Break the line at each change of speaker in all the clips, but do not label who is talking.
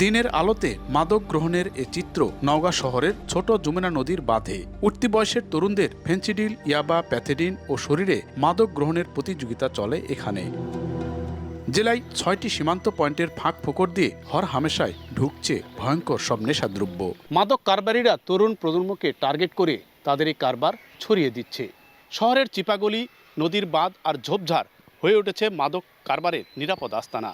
দিনের আলোতে মাদক গ্রহণের এ চিত্র নওগাঁ শহরের ছোট যমুনা নদীর বাঁধে। উঠতি বয়সের তরুণদের ফেন্সিডিল, ইয়াবা, প্যাথেডিন ও শরীরে মাদক গ্রহণের প্রতিযোগিতা চলে এখানে। জেলায় ছয়টি সীমান্ত পয়েন্টের ফাঁক ফোকর দিয়ে হর হামেশায় ঢুকছে ভয়ঙ্কর সব নেশাদ্রব্য। মাদক কারবারিরা তরুণ প্রজন্মকে টার্গেট করে তাদের এই কারবার ছড়িয়ে দিচ্ছে। শহরের চিপাগলি, নদীর বাঁধ আর ঝোপঝাড় হয়ে উঠেছে মাদক কারবারের নিরাপদ আস্তানা।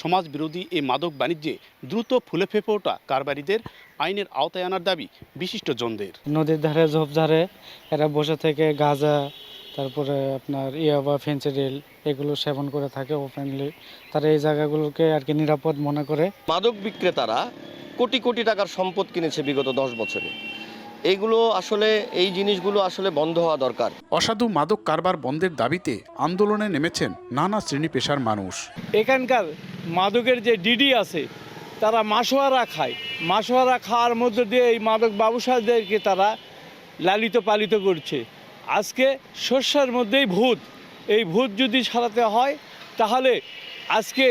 সমাজ বিরোধী এই মাদক বাণিজ্যে দ্রুত ফুলে ফেঁপে ওঠা কারবারিদের আইনের আওতায় আনার দাবি বিশিষ্টজনদের
নদীর ধারে ঝোপঝাড়ে এরা বসে থেকে গাঁজা তারপরে আপনার ইয়াবা ফেন্সিডিল এগুলো সেবন করে থাকে ওপেনলি তারা এই জায়গাগুলোকে আর কি নিরাপদ মনে করে।
মাদক বিক্রেতারা কোটি কোটি টাকার সম্পদ কিনেছে বিগত দশ বছরে। এইগুলো আসলে এই জিনিসগুলো আসলে বন্ধ হওয়া দরকার।
অসাধু মাদক কারবার বন্ধের দাবিতে আন্দোলনে নেমেছেন নানা শ্রেণি পেশার মানুষ।
এখানকার মাদকের যে ডিডি আছে তারা মাসোয়ারা খায়। মাসোয়ারা খাওয়ার মধ্য দিয়ে এই মাদক ব্যবসায়ীদেরকে তারা লালিত পালিত করছে। আজকে শস্যের মধ্যেই ভূত। এই ভূত যদি সারাতে হয় তাহলে আজকে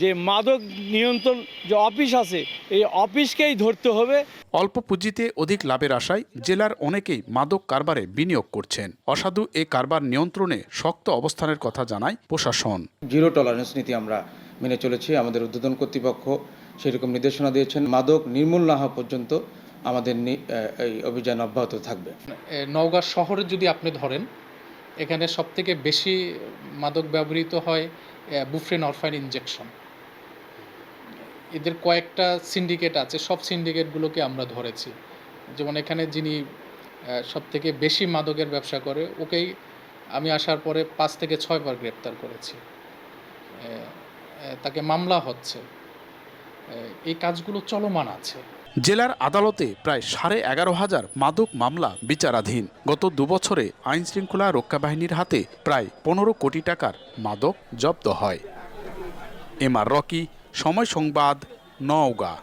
যে মাদক নিয়ন্ত্রণ যে অফিস আছে এই অফিসকেই ধরতে হবে।
অল্প পুঁজিতে অধিক লাভের আশায় জেলার অনেকেই মাদক কারবারে বিনিয়োগ করছেন। অসাধু এ কারবার নিয়ন্ত্রণে শক্ত অবস্থানের কথা জানায় প্রশাসন।
জিরো টলারেন্স নীতি আমরা মেনে চলেছি, আমাদের উদ্বোধন কর্তৃপক্ষ সেরকম নির্দেশনা দিয়েছেন। মাদক নির্মূল না হওয়া পর্যন্ত আমাদের এই অভিযান অব্যাহত থাকবে।
নওগাঁ শহরে যদি আপনি ধরেন, এখানে সবথেকে বেশি মাদক ব্যবহৃত হয় বুফ্রেন অরফাইন ইনজেকশন। এদের কয়েকটা সিন্ডিকেট আছে, সব সিন্ডিকেটগুলোকে আমরা ধরেছি। যেমন এখানে যিনি সব থেকে বেশি মাদকের ব্যবসা করে, ওকেই আমি আসার পরে পাঁচ থেকে ছয়বার গ্রেপ্তার করেছি। তাকে মামলা হচ্ছে। এই কাজগুলো চলমান আছে।
জেলার আদালতে প্রায় সাড়ে এগারো হাজার মাদক মামলা বিচারাধীন। গত দুবছরে আইন শৃঙ্খলা রক্ষা বাহিনীর হাতে প্রায় পনেরো কোটি টাকার মাদক জব্দ হয়। এম আর রকি, সময় সংবাদ, নওগাঁ।